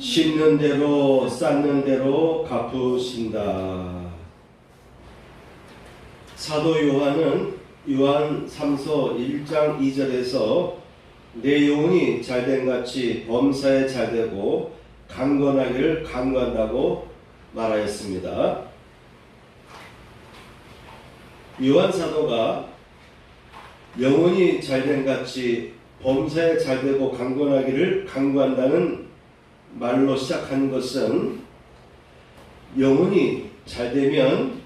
심는 대로 쌓는 대로 갚으신다. 사도 요한은 요한 3서 1장 2절에서 내 영혼이 잘된 같이 범사에 잘되고 강건하기를 강구한다고 말하였습니다. 요한 사도가 영혼이 잘된 같이 범사에 잘되고 강건하기를 강구한다는 말로 시작한 것은 영혼이 잘 되면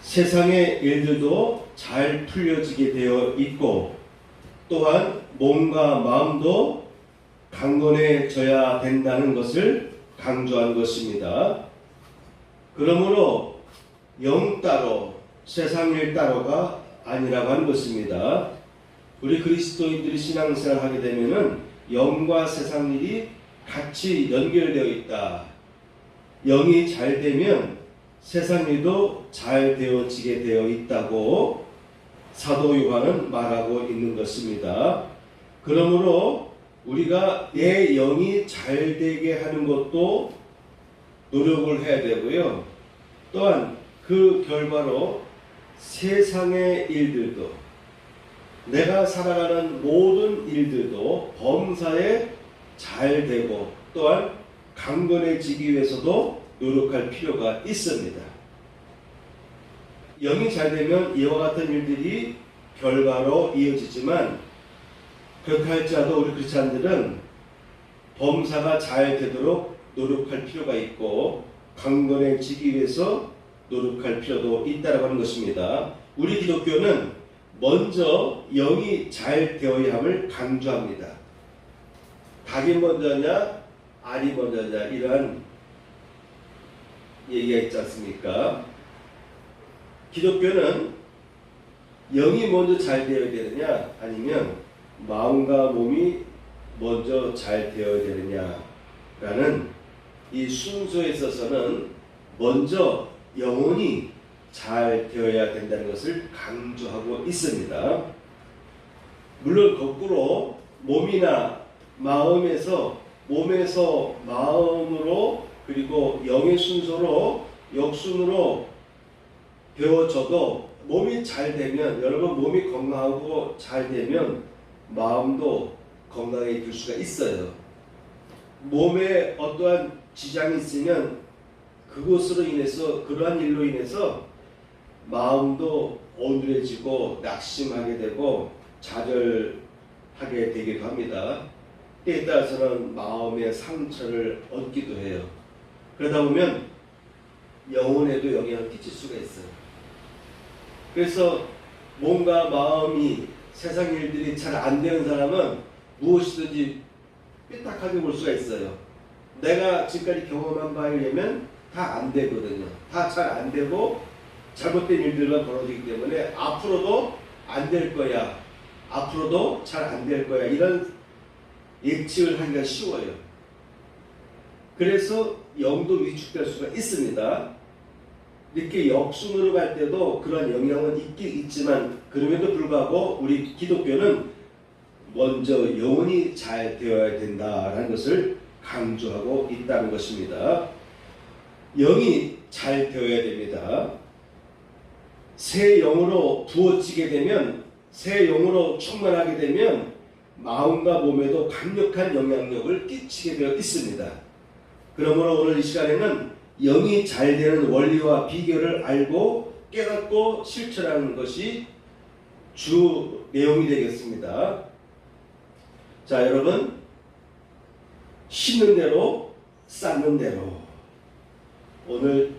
세상의 일들도 잘 풀려지게 되어 있고 또한 몸과 마음도 강건해져야 된다는 것을 강조한 것입니다. 그러므로 영 따로 세상 일 따로가 아니라고 하는 것입니다. 우리 그리스도인들이 신앙생활 하게 되면은 영과 세상 일이 같이 연결되어 있다. 영이 잘 되면 세상 일도 잘 되어지게 되어 있다고 사도 요한은 말하고 있는 것입니다. 그러므로 우리가 내 영이 잘 되게 하는 것도 노력을 해야 되고요. 또한 그 결과로 세상의 일들도 내가 살아가는 모든 일들도 범사에 잘 되고 또한 강건해지기 위해서도 노력할 필요가 있습니다. 영이 잘 되면 이와 같은 일들이 결과로 이어지지만 그렇게 할지라도 우리 크리스찬들은 범사가 잘 되도록 노력할 필요가 있고 강건해지기 위해서 노력할 필요도 있다라고 하는 것입니다. 우리 기독교는 먼저 영이 잘 되어야 함을 강조합니다. 닭이 먼저냐, 알이 먼저냐 이러한 얘기가 있지 않습니까? 기독교는 영이 먼저 잘 되어야 되느냐, 아니면 마음과 몸이 먼저 잘 되어야 되느냐라는 이 순서에 있어서는 먼저 영혼이 잘 되어야 된다는 것을 강조하고 있습니다. 물론 거꾸로 몸이나 마음에서 몸에서 마음으로 그리고 영의 순서로 역순으로 배워져도 몸이 잘 되면 여러분 몸이 건강하고 잘 되면 마음도 건강해질 수가 있어요. 몸에 어떠한 지장이 있으면 그것으로 인해서 그러한 일로 인해서 마음도 어눌해지고 낙심하게 되고 좌절하게 되기도 합니다. 때에 따라서는 마음의 상처를 얻기도 해요. 그러다 보면 영혼에도 영향을 끼칠 수가 있어요. 그래서 몸과 마음이 세상 일들이 잘 안 되는 사람은 무엇이든지 삐딱하게 볼 수가 있어요. 내가 지금까지 경험한 바에 의하면 다 안 되거든요. 다 잘 안 되고 잘못된 일들만 벌어지기 때문에 앞으로도 안 될 거야. 앞으로도 잘 안 될 거야. 이런 예측을 하기가 쉬워요. 그래서 영도 위축될 수가 있습니다. 이렇게 역순으로 갈 때도 그런 영향은 있긴 있지만 그럼에도 불구하고 우리 기독교는 먼저 영혼이 잘 되어야 된다라는 것을 강조하고 있다는 것입니다. 영이 잘 되어야 됩니다. 새 영으로 부어지게 되면 새 영으로 충만하게 되면 마음과 몸에도 강력한 영향력을 끼치게 되어 있습니다. 그러므로 오늘 이 시간에는 영이 잘 되는 원리와 비결을 알고 깨닫고 실천하는 것이 주 내용이 되겠습니다. 자, 여러분 심는 대로 쌓는 대로 오늘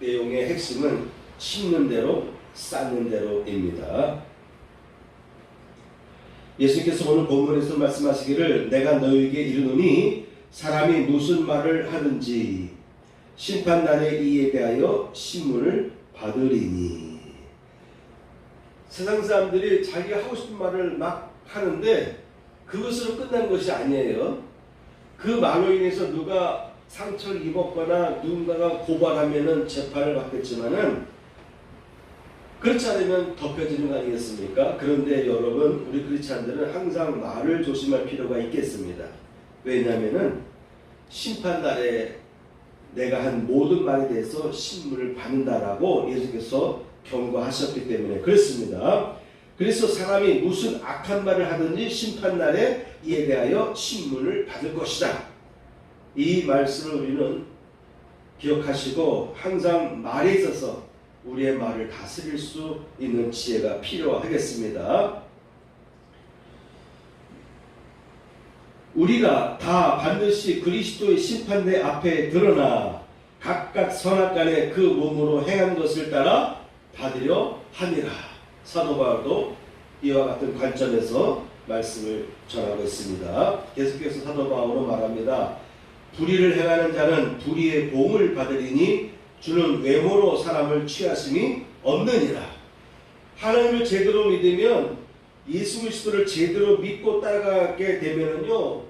내용의 핵심은 심는 대로 쌓는 대로입니다. 예수께서 오늘 본문에서 말씀하시기를 내가 너에게 이르노니 사람이 무슨 말을 하든지 심판날에 이에 대하여 신문을 받으리니 세상 사람들이 자기가 하고 싶은 말을 막 하는데 그것으로 끝난 것이 아니에요. 그 말로 인해서 누가 상처를 입었거나 누군가가 고발하면은 재판을 받겠지만은 그렇지 않으면 덮여지는 거 아니겠습니까? 그런데 여러분 우리 크리스찬들은 항상 말을 조심할 필요가 있겠습니다. 왜냐하면은 심판날에 내가 한 모든 말에 대해서 신문을 받는다라고 예수께서 경고하셨기 때문에 그렇습니다. 그래서 사람이 무슨 악한 말을 하든지 심판날에 이에 대하여 신문을 받을 것이다. 이 말씀을 우리는 기억하시고 항상 말에 있어서 우리의 말을 다스릴 수 있는 지혜가 필요하겠습니다. 우리가 다 반드시 그리스도의 심판대 앞에 드러나 각각 선악간에 그 몸으로 행한 것을 따라 받으려 함이라. 사도 바울도 이와 같은 관점에서 말씀을 전하고 있습니다. 계속해서 사도 바울은 말합니다. 불의를 행하는 자는 불의의 봉을 받으리니 주는 외모로 사람을 취하심이 없느니라. 하나님을 제대로 믿으면 예수 그리스도를 제대로 믿고 따라가게 되면은요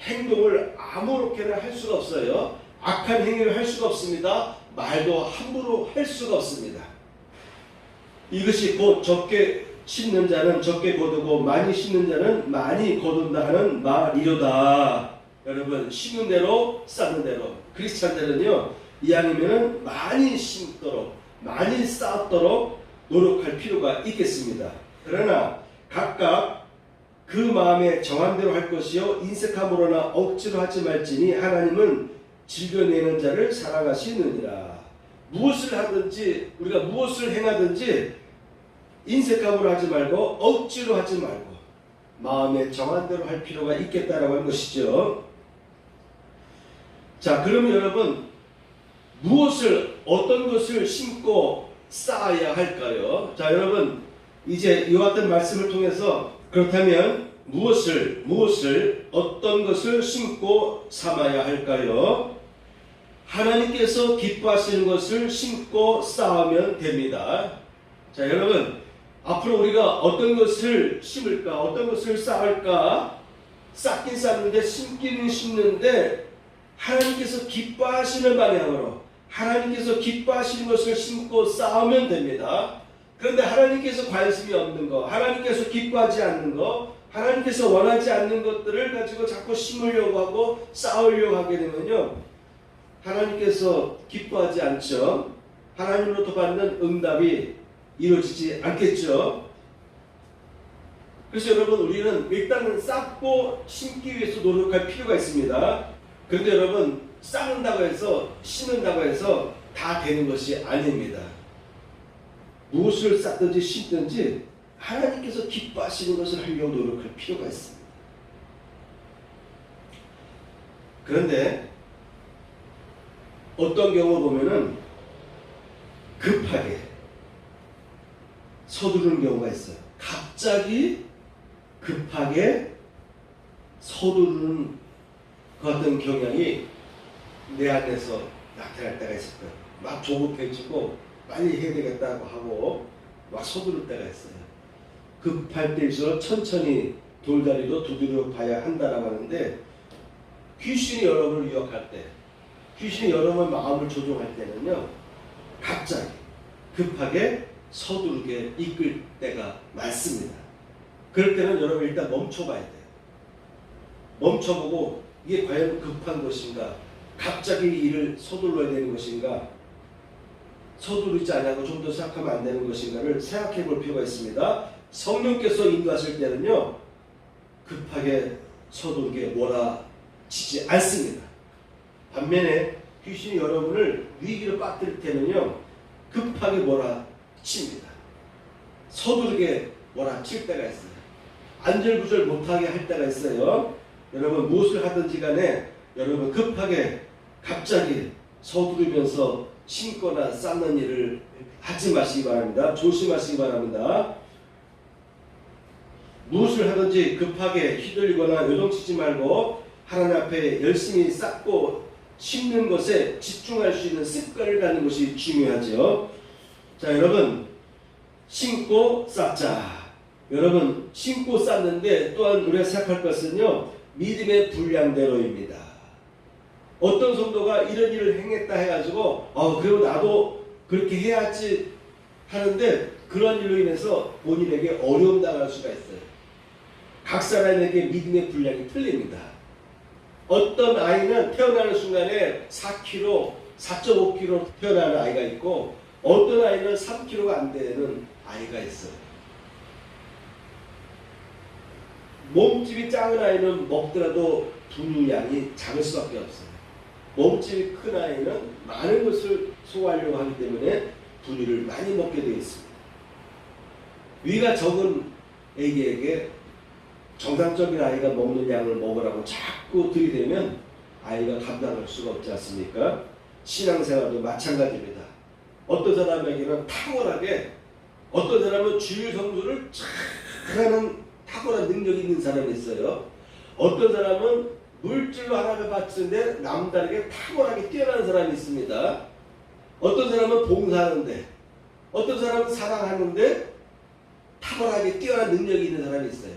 행동을 아무렇게나 할 수가 없어요. 악한 행위를 할 수가 없습니다. 말도 함부로 할 수가 없습니다. 이것이 곧 적게 심는 자는 적게 거두고 많이 심는 자는 많이 거둔다 하는 말이로다. 여러분 심는 대로 쌓는 대로 크리스찬들은요 이왕이면은 많이 심도록 많이 쌓도록 노력할 필요가 있겠습니다. 그러나 각각 그 마음에 정한 대로 할 것이요 인색함으로나 억지로 하지 말지니 하나님은 질겨내는 자를 사랑하시느니라. 무엇을 하든지 우리가 무엇을 행하든지 인색함으로 하지 말고 억지로 하지 말고 마음에 정한 대로 할 필요가 있겠다라고 하는 것이죠. 자, 그러면 여러분 무엇을 어떤 것을 심고 쌓아야 할까요? 자, 여러분 이제 이와 같은 말씀을 통해서 그렇다면 무엇을 무엇을 어떤 것을 심고 삼아야 할까요? 하나님께서 기뻐하시는 것을 심고 쌓으면 됩니다. 자, 여러분 앞으로 우리가 어떤 것을 심을까? 어떤 것을 쌓을까? 쌓긴 쌓는데 심기는 심는데 하나님께서 기뻐하시는 방향으로 하나님께서 기뻐하시는 것을 심고 쌓으면 됩니다. 그런데 하나님께서 관심이 없는 것, 하나님께서 기뻐하지 않는 것, 하나님께서 원하지 않는 것들을 가지고 자꾸 심으려고 하고 쌓으려고 하게 되면요. 하나님께서 기뻐하지 않죠. 하나님으로부터 받는 응답이 이루어지지 않겠죠. 그래서 여러분 우리는 일단은 쌓고 심기 위해서 노력할 필요가 있습니다. 그런데 여러분 쌓는다고 해서 심는다고 해서 다 되는 것이 아닙니다. 무엇을 쌓든지 심든지 하나님께서 기뻐하시는 것을 하려고 노력할 필요가 있습니다. 그런데 어떤 경우 보면은 급하게 서두르는 경우가 있어요. 갑자기 급하게 서두르는 그 어떤 경향이 내 안에서 나타날 때가 거예요. 막 조급해지고 빨리 해야 되겠다고 하고 막 서두를 때가 있어요. 급할 때일수록 천천히 돌다리도 두드려 봐야 한다라고 하는데 귀신이 여러분을 유혹할 때 귀신이 여러분 마음을 조종할 때는요 갑자기 급하게 서두르게 이끌 때가 많습니다. 그럴 때는 여러분 일단 멈춰봐야 돼요. 멈춰보고 이게 과연 급한 것인가? 갑자기 일을 서둘러야 되는 것인가? 서두르지 않고 좀 더 생각하면 안 되는 것인가를 생각해 볼 필요가 있습니다. 성령께서 인도하실 때는요, 급하게 서두르게 몰아치지 않습니다. 반면에 귀신이 여러분을 위기로 빠뜨릴 때는요, 급하게 몰아칩니다. 서두르게 몰아칠 때가 있어요. 안절부절 못하게 할 때가 있어요. 여러분 무엇을 하든지 간에 여러분 급하게 갑자기 서두르면서 심거나 쌓는 일을 하지 마시기 바랍니다. 조심하시기 바랍니다. 무엇을 하든지 급하게 휘둘리거나 요동치지 말고 하나님 앞에 열심히 쌓고 심는 것에 집중할 수 있는 습관을 갖는 것이 중요하죠. 자, 여러분 심고 쌓자. 여러분 심고 쌓는데 또한 우리가 생각할 것은요 믿음의 분량대로입니다. 어떤 성도가 이런 일을 행했다 해가지고 어 그리고 나도 그렇게 해야지 하는데 그런 일로 인해서 본인에게 어려움 당할 수가 있어요. 각 사람에게 믿음의 분량이 틀립니다. 어떤 아이는 태어나는 순간에 4kg, 4.5kg 태어나는 아이가 있고 어떤 아이는 3kg가 안 되는 아이가 있어요. 몸집이 작은 아이는 먹더라도 분유량이 작을 수밖에 없어요. 몸집이 큰 아이는 많은 것을 소화하려고 하기 때문에 분유를 많이 먹게 되어 있습니다. 위가 적은 애기에게 정상적인 아이가 먹는 양을 먹으라고 자꾸 들이대면 아이가 감당할 수가 없지 않습니까? 신앙생활도 마찬가지입니다. 어떤 사람에게는 탁월하게 어떤 사람은 주일 성수를 잘하는 탁월한 능력이 있는 사람이 있어요. 어떤 사람은 물질로 하나님을 바치는데 남다르게 탁월하게 뛰어난 사람이 있습니다. 어떤 사람은 봉사하는데 어떤 사람은 사랑하는데 탁월하게 뛰어난 능력이 있는 사람이 있어요.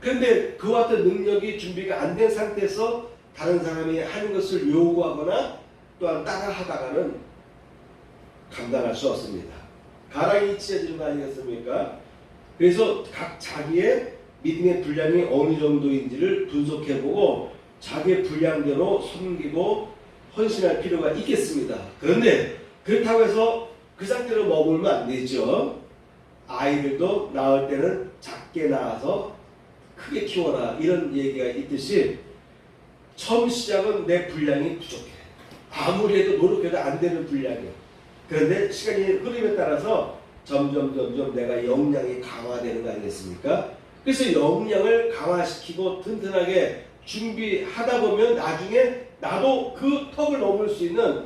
그런데 그와 같은 능력이 준비가 안 된 상태에서 다른 사람이 하는 것을 요구하거나 또한 따라 하다가는 감당할 수 없습니다. 가랑이 찢어지는 거 아니겠습니까? 그래서 각 자기의 믿음의 분량이 어느 정도인지를 분석해보고 자기의 분량대로 섬기고 헌신할 필요가 있겠습니다. 그런데 그렇다고 해서 그 상태로 머물면 안 되죠. 아이들도 낳을 때는 작게 낳아서 크게 키워라 이런 얘기가 있듯이 처음 시작은 내 분량이 부족해. 아무리 해도 노력해도 안 되는 분량이야. 그런데 시간이 흐름에 따라서 점점 점점 내가 역량이 강화되는 거 아니겠습니까? 그래서 역량을 강화시키고 튼튼하게 준비하다 보면 나중에 나도 그 턱을 넘을 수 있는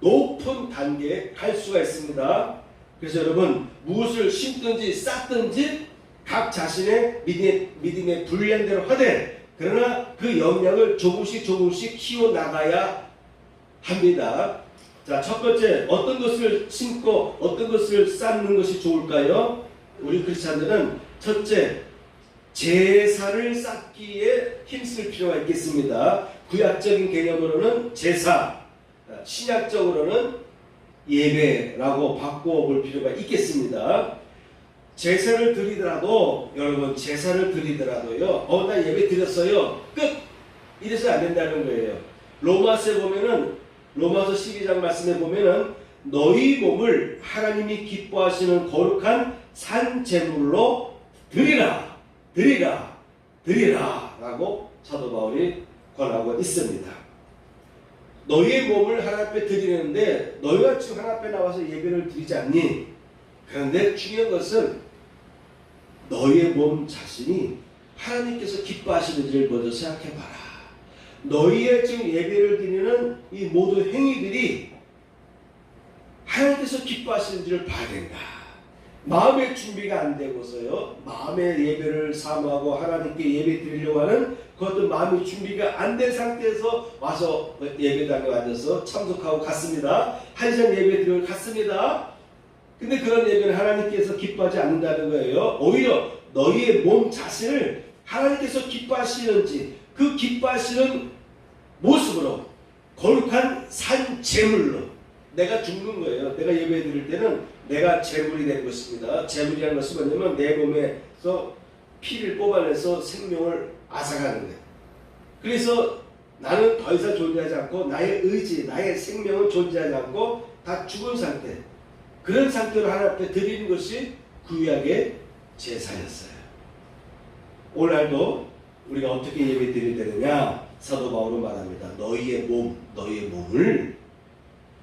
높은 단계에 갈 수가 있습니다. 그래서 여러분 무엇을 심든지 쌓든지 각 자신의 믿음의, 믿음의 분량대로 하되 그러나 그 역량을 조금씩 조금씩 키워 나가야 합니다. 자, 첫 번째 어떤 것을 심고 어떤 것을 쌓는 것이 좋을까요? 우리 크리스찬들은 첫째 제사를 쌓기에 힘쓸 필요가 있겠습니다. 구약적인 개념으로는 제사, 신약적으로는 예배라고 바꾸어 볼 필요가 있겠습니다. 제사를 드리더라도 여러분 제사를 드리더라도요. 어 나 예배 드렸어요. 끝. 이래서 안 된다는 거예요. 로마서에 보면은 로마서 12장 말씀에 보면은 너희 몸을 하나님이 기뻐하시는 거룩한 산 제물로 드리라. 드리라. 드리라 라고 사도 바울이 권하고 있습니다. 너희의 몸을 하나님 앞에 드리는데 너희가 지금 하나님 앞에 나와서 예배를 드리지 않니? 그런데 중요한 것은 너희의 몸 자신이 하나님께서 기뻐하시는지를 먼저 생각해봐라. 너희의 지금 예배를 드리는 이 모든 행위들이 하나님께서 기뻐하시는지를 봐야 된다. 마음의 준비가 안 되고서요. 마음의 예배를 사모하고 하나님께 예배 드리려고 하는 그것도 마음의 준비가 안 된 상태에서 와서 예배당에 앉아서 참석하고 갔습니다. 한 시간 예배 드리고 갔습니다. 근데 그런 예배는 하나님께서 기뻐하지 않는다는 거예요. 오히려 너희의 몸 자신을 하나님께서 기뻐하시는지 그 기뻐하시는 모습으로 거룩한 산 제물로 내가 죽는 거예요. 내가 예배 드릴 때는 내가 제물이 된 것입니다. 제물이라는 것은 뭐냐면 내 몸에서 피를 뽑아내서 생명을 앗아가는 거예요. 그래서 나는 더 이상 존재하지 않고 나의 의지, 나의 생명은 존재하지 않고 다 죽은 상태. 그런 상태로 하나님 앞에 드리는 것이 구약의 제사였어요. 오늘도 우리가 어떻게 예배 드릴 때느냐? 사도 바울은 말합니다. 너희의 몸, 너희의 몸을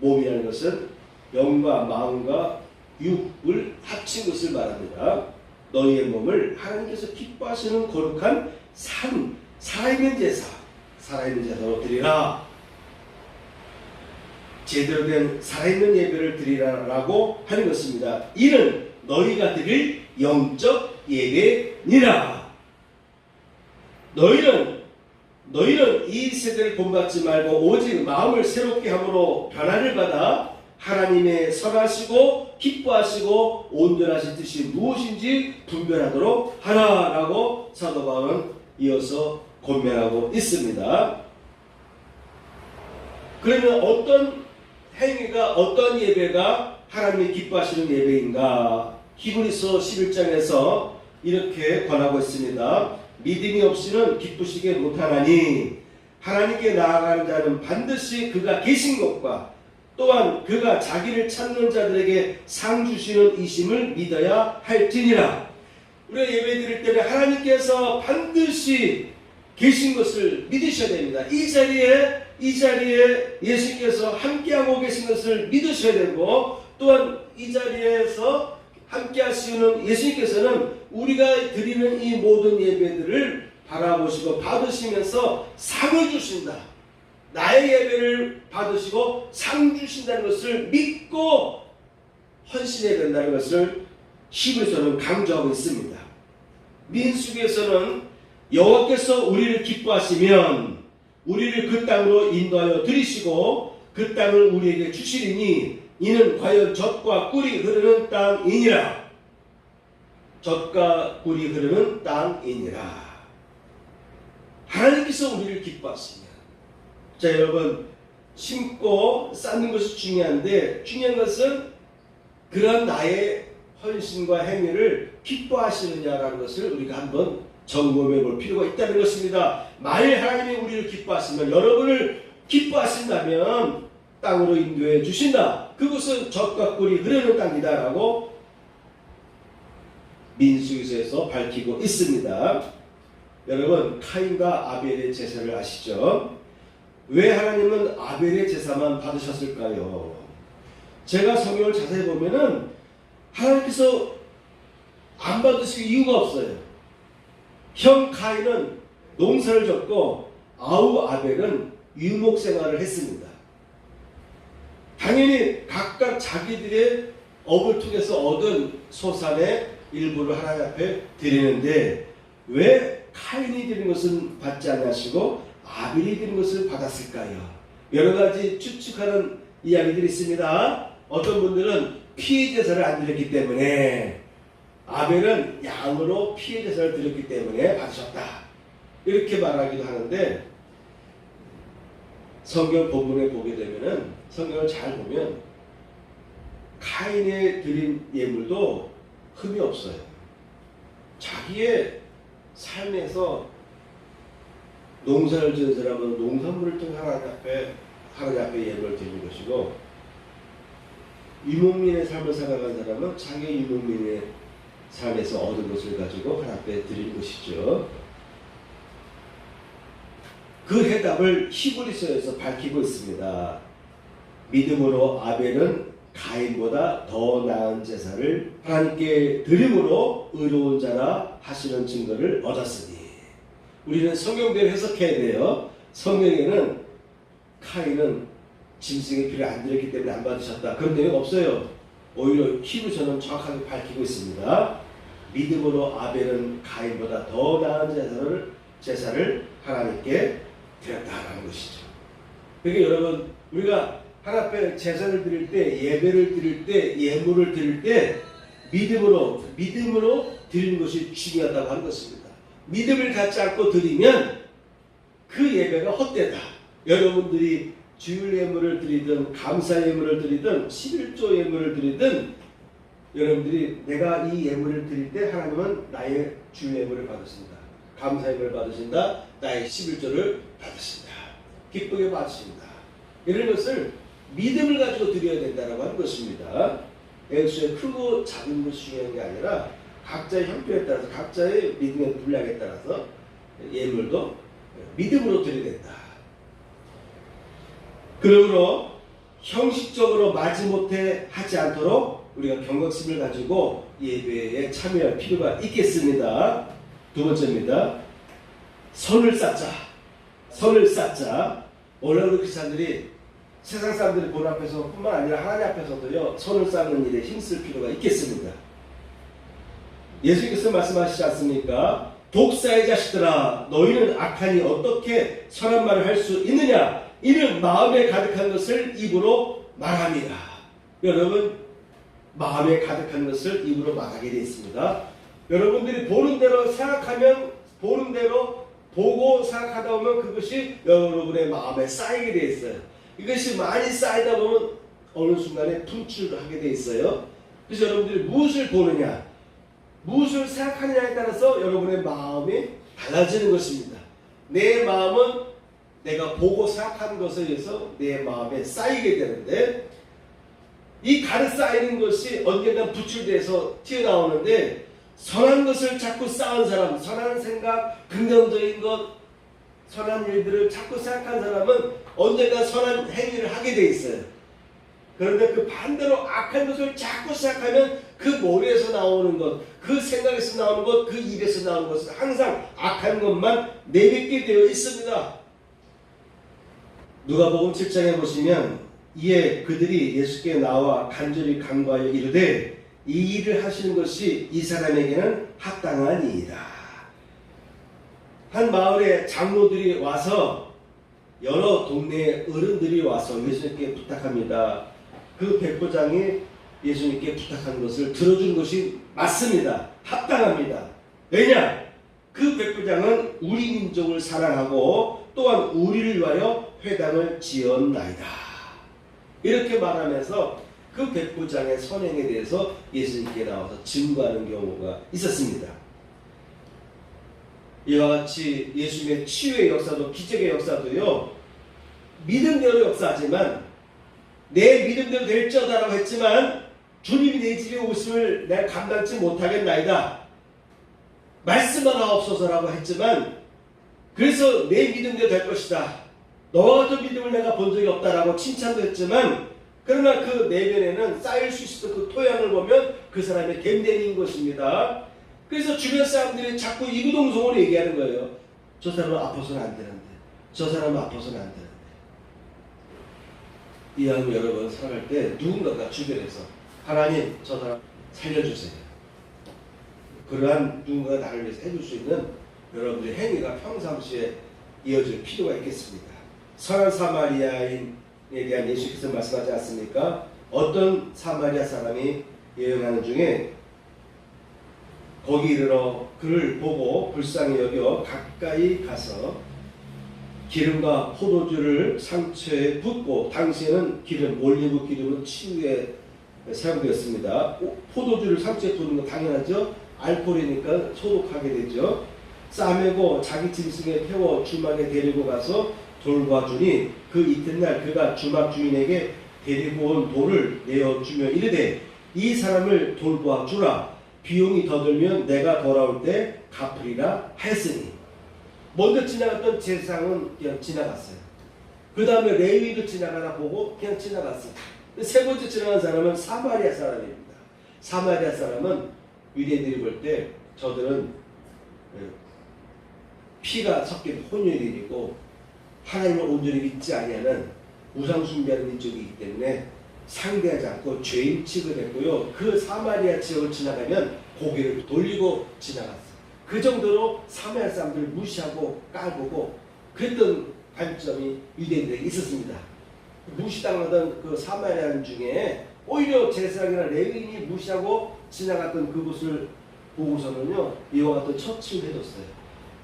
몸이라는 것은 영과 마음과 육을 합친 것을 말합니다. 너희의 몸을 하나님께서 기뻐하시는 거룩한 산, 살아있는 제사, 살아있는 제사로 드리라. 제대로 된 살아있는 예배를 드리라라고 하는 것입니다. 이는 너희가 드릴 영적 예배니라. 너희는 너희는 이 세대를 본받지 말고 오직 마음을 새롭게 함으로 변화를 받아 하나님의 선하시고 기뻐하시고 온전하신 뜻이 무엇인지 분별하도록 하라라고 사도 바울은 이어서 권면하고 있습니다. 그러면 어떤 행위가 어떤 예배가 하나님이 기뻐하시는 예배인가? 히브리서 11장에서 이렇게 권하고 있습니다. 믿음이 없이는 기쁘시게 못하나니 하나님께 나아가는 자는 반드시 그가 계신 것과 또한 그가 자기를 찾는 자들에게 상 주시는 이심을 믿어야 할지니라. 우리가 예배 드릴 때는 하나님께서 반드시 계신 것을 믿으셔야 됩니다. 이 자리에 이 자리에 예수님께서 함께하고 계신 것을 믿으셔야 되고 또한 이 자리에서 함께 하시는 예수님께서는 우리가 드리는 이 모든 예배들을 바라보시고 받으시면서 상을 주신다. 나의 예배를 받으시고 상 주신다는 것을 믿고 헌신해야 된다는 것을 히브리서는 강조하고 있습니다. 민수기에서는 여호와께서 우리를 기뻐하시면 우리를 그 땅으로 인도하여 들이시고 그 땅을 우리에게 주시리니 이는 과연 젖과 꿀이 흐르는 땅이니라. 젖과 꿀이 흐르는 땅이니라. 하나님께서 우리를 기뻐하시면 자 여러분 심고 쌓는 것이 중요한데 중요한 것은 그런 나의 헌신과 행위를 기뻐하시느냐라는 것을 우리가 한번 점검해 볼 필요가 있다는 것입니다. 만일 하나님이 우리를 기뻐하시면 여러분을 기뻐하신다면 땅으로 인도해 주신다. 그것은 젖과 꿀이 흐르는 땅이다라고 민수기서에서 밝히고 있습니다. 여러분 카인과 아벨의 제사를 아시죠? 왜 하나님은 아벨의 제사만 받으셨을까요? 제가 성경을 자세히 보면은 하나님께서 안 받으실 이유가 없어요. 형 카인은 농사를 졌고 아우 아벨은 유목 생활을 했습니다. 당연히 각각 자기들의 업을 통해서 얻은 소산의 일부를 하나님 앞에 드리는데 왜 카인이 드린 것은 받지 않으시고 아벨이 드린 것을 받았을까요? 여러 가지 추측하는 이야기들이 있습니다. 어떤 분들은 피해 제사를 안 드렸기 때문에 아벨은 양으로 피해 제사를 드렸기 때문에 받으셨다. 이렇게 말하기도 하는데 성경 본문에 보게 되면은 성경을 잘 보면 카인에 드린 예물도 흠이 없어요. 자기의 삶에서 농사를 지은 사람은 농산물을 통해 하나님 앞에 하나님 앞에 예물을 드리는 것이고 유목민의 삶을 살아간 사람은 자기 유목민의 삶에서 얻은 것을 가지고 하나님 앞에 드리는 것이죠. 그 해답을 히브리서에서 밝히고 있습니다. 믿음으로 아벨은 가인보다 더 나은 제사를 하나님께 드림으로 의로운 자라 하시는 증거를 얻었으니 우리는 성경대로 해석해야 돼요. 성경에는 카인은 짐승의 피를 안 드렸기 때문에 안 받으셨다. 그런 내용 없어요. 오히려 히브리서는 정확하게 밝히고 있습니다. 믿음으로 아벨은 가인보다 더 나은 제사를 제사를 하나님께 드렸다라는 것이죠. 그러니까 여러분 우리가 하나님 앞에 제사를 드릴 때 예배를 드릴 때 예물을 드릴 때 믿음으로 믿음으로 드리는 것이 중요하다고 하는 것입니다. 믿음을 갖지 않고 드리면 그 예배가 헛되다. 여러분들이 주일 예물을 드리든 감사 예물을 드리든 11조 예물을 드리든 여러분들이 내가 이 예물을 드릴 때 하나님은 나의 주일 예물을 받으신다. 감사 예물을 받으신다. 나의 11조를 받으신다. 기쁘게 받으신다. 이런 것을 믿음을 가지고 드려야 된다고 하는 것입니다. 액수의 크고 작은 것이 중요한 게 아니라 각자의 형편에 따라서 각자의 믿음의 분량에 따라서 예물도 믿음으로 드려야 된다. 그러므로 형식적으로 마지못해 하지 않도록 우리가 경각심을 가지고 예배에 참여할 필요가 있겠습니다. 두 번째입니다. 선을 쌓자. 선을 쌓자. 오늘 우리 크리스찬들이 세상 사람들이 본 앞에서 뿐만 아니라 하나님 앞에서도요 선을 쌓는 일에 힘쓸 필요가 있겠습니다. 예수님께서 말씀하시지 않습니까? 독사의 자식들아 너희는 악하니 어떻게 선한 말을 할 수 있느냐 이는 마음에 가득한 것을 입으로 말합니다. 여러분 마음에 가득한 것을 입으로 말하게 되어 있습니다. 여러분들이 보는 대로 생각하면 보는 대로 보고 생각하다 보면 그것이 여러분의 마음에 쌓이게 되어 있어요. 이것이 많이 쌓이다 보면 어느 순간에 분출하게 되어 있어요. 그래서 여러분들이 무엇을 보느냐, 무엇을 생각하느냐에 따라서 여러분의 마음이 달라지는 것입니다. 내 마음은 내가 보고 생각하는 것에 의해서 내 마음에 쌓이게 되는데 이 가득 쌓이는 것이 언젠가 부출돼서 튀어나오는데 선한 것을 자꾸 쌓은 사람, 선한 생각, 긍정적인 것, 선한 일들을 자꾸 생각한 사람은 언젠가 선한 행위를 하게 돼 있어요. 그런데 그 반대로 악한 것을 자꾸 생각하면 그 머리에서 나오는 것, 그 생각에서 나오는 것, 그 입에서 나오는 것은 항상 악한 것만 내뱉게 되어 있습니다. 누가복음 7장에 보시면 이에 그들이 예수께 나와 간절히 간구하여 이르되 이 일을 하시는 것이 이 사람에게는 합당하니이다. 한 마을에 장로들이 와서 여러 동네 어른들이 와서 예수님께 부탁합니다. 그 백부장이 예수님께 부탁한 것을 들어준 것이 맞습니다. 합당합니다. 왜냐? 그 백부장은 우리 민족을 사랑하고 또한 우리를 위하여 회당을 지었나이다. 이렇게 말하면서 그 백부장의 선행에 대해서 예수님께 나와서 증거하는 경우가 있었습니다. 이와 같이 예수님의 치유의 역사도 기적의 역사도요 믿음대로 역사하지만 내 믿음대로 될지어다라고 했지만 주님이 내 집에 오심을 내가 감당치 못하겠나이다 말씀만 하옵소서라고 했지만 그래서 내 믿음대로 될 것이다 너와 같은 믿음을 내가 본 적이 없다라고 칭찬도 했지만 그러나 그 내면에는 쌓일 수 있었던 그 토양을 보면 그 사람의 됨됨인 것입니다. 그래서 주변 사람들이 자꾸 이구동성으로 얘기하는 거예요. 저 사람은 아파서는 안 되는데. 저 사람은 아파서는 안 되는데. 이왕 여러분 살아갈 때 누군가가 주변에서 하나님 저 사람 살려주세요. 그러한 누군가가 나를 위해서 해줄 수 있는 여러분들의 행위가 평상시에 이어질 필요가 있겠습니다. 선한 사마리아인에 대한 예수께서 말씀하지 않습니까? 어떤 사마리아 사람이 여행하는 중에 거기 이르러 그를 보고 불쌍히 여겨 가까이 가서 기름과 포도주를 상처에 붓고 당시에는 기름 올리브 기름은 치유에 사용되었습니다. 포도주를 상처에 붓는 건 당연하죠. 알코올이니까 소독하게 되죠. 싸매고 자기 짐승에 태워 주막에 데리고 가서 돌과 주니 그 이튿날 그가 주막 주인에게 데리고 온 돌을 내어주며 이르되 이 사람을 돌보아 주라 비용이 더 들면 내가 돌아올 때 갚으리라 했으니 먼저 지나갔던 제사장은 그냥 지나갔어요. 그 다음에 레위도 지나가다 보고 그냥 지나갔어요. 세 번째 지나간 사람은 사마리아 사람입니다. 사마리아 사람은 유대인들이 볼 때 저들은 예, 피가 섞인 혼혈인이고 하나님을 온전히 믿지 아니하는 우상 숭배하는 민족이기 때문에 상대하지 않고 죄인 취급했고요. 그 사마리아 지역을 지나가면 고개를 돌리고 지나갔어요. 그 정도로 사마리아 사람들을 무시하고 깔보고 그랬던 관점이 유대인들에게 있었습니다. 무시당하던 그 사마리아인 중에 오히려 제사장이나 레위인이 무시하고 지나갔던 그곳을 보고서는요 이와 같은 처치를 해줬어요.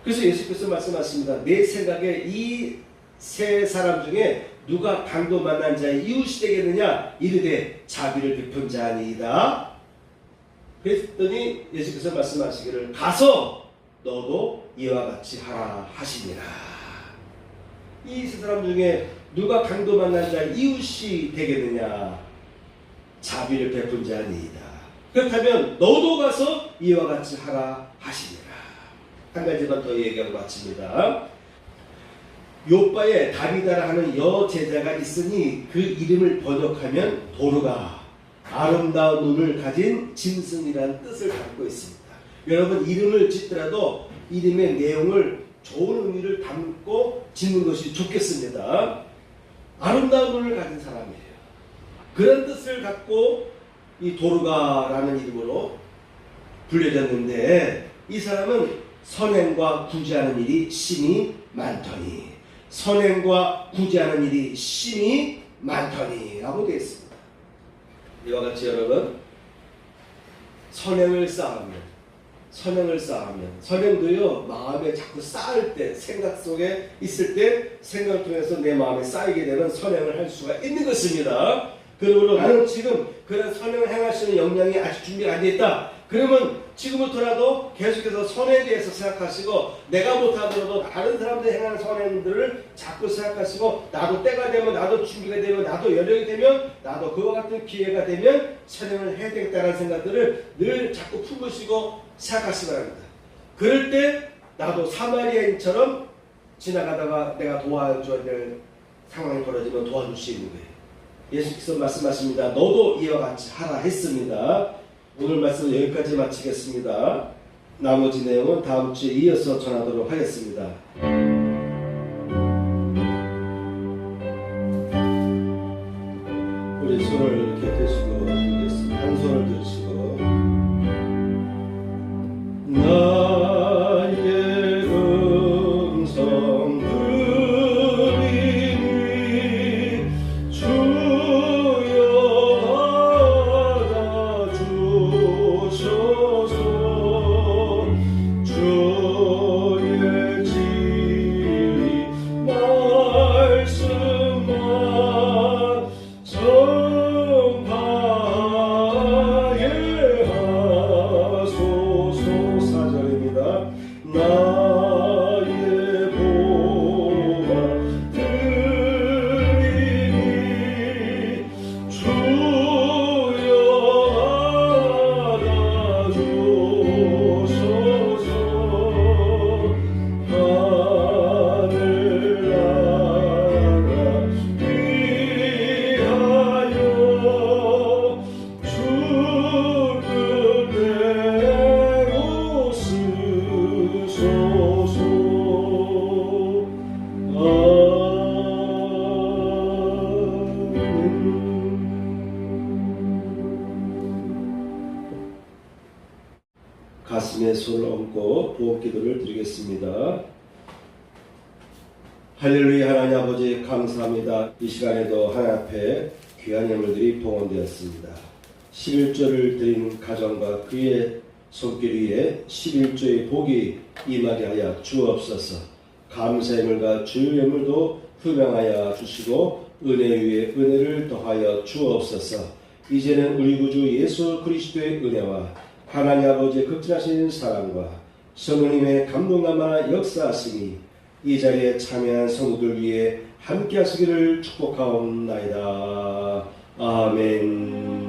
그래서 예수께서 말씀하십니다. 내 생각에 이 세 사람 중에 누가 강도 만난 자의 이웃이 되겠느냐 이르되 자비를 베푼 자니이다. 그랬더니 예수께서 말씀하시기를 가서 너도 이와 같이 하라 하시니라. 이 세 사람 중에 누가 강도 만난 자의 이웃이 되겠느냐 자비를 베푼 자니이다. 그렇다면 너도 가서 이와 같이 하라 하시니라. 한 가지만 더 얘기하고 마칩니다. 요바에 다비다라 하는 여 제자가 있으니 그 이름을 번역하면 도르가 아름다운 눈을 가진 짐승이라는 뜻을 갖고 있습니다. 여러분 이름을 짓더라도 이름의 내용을 좋은 의미를 담고 짓는 것이 좋겠습니다. 아름다운 눈을 가진 사람이에요. 그런 뜻을 갖고 이 도르가라는 이름으로 불려졌는데 이 사람은 선행과 구제하는 일이 심히 많더니 선행과 구제하는 일이 심히 많더니라고 되어 있습니다. 이와 같이 여러분 선행을 쌓으면 선행을 쌓으면 선행도요 마음에 자꾸 쌓을 때 생각 속에 있을 때 생각을 통해서 내 마음에 쌓이게 되면 선행을 할 수가 있는 것입니다. 그러므로 나는 지금 그런 선행을 행할 수 있는 역량이 아직 준비가 안 됐다. 그러면 지금부터라도 계속해서 선에 대해서 생각하시고 내가 못하더라도 다른 사람들이 행하는 선행들을 자꾸 생각하시고 나도 때가 되면 나도 준비가 되면 나도 여력이 되면 나도 그와 같은 기회가 되면 선행을 해야 되겠다는 생각들을 늘 자꾸 품으시고 생각하시기 바랍니다. 그럴 때 나도 사마리아인처럼 지나가다가 내가 도와줘야 될 상황이 벌어지면 도와줄 수 있는 거예요. 예수께서 말씀하십니다. 너도 이와 같이 하라 했습니다. 오늘 말씀 여기까지 마치겠습니다. 나머지 내용은 다음 주에 이어서 전하도록 하겠습니다. 손을 이렇게 드시고 주의 예물도 흠양하여 주시고 은혜 위에 은혜를 더하여 주옵소서. 이제는 우리 구주 예수 그리스도의 은혜와 하나님 아버지의 극진하신 사랑과 성령님의 감동감한 역사하심이 이 자리에 참여한 성도들 위해 함께 하시기를 축복하옵나이다. 아멘.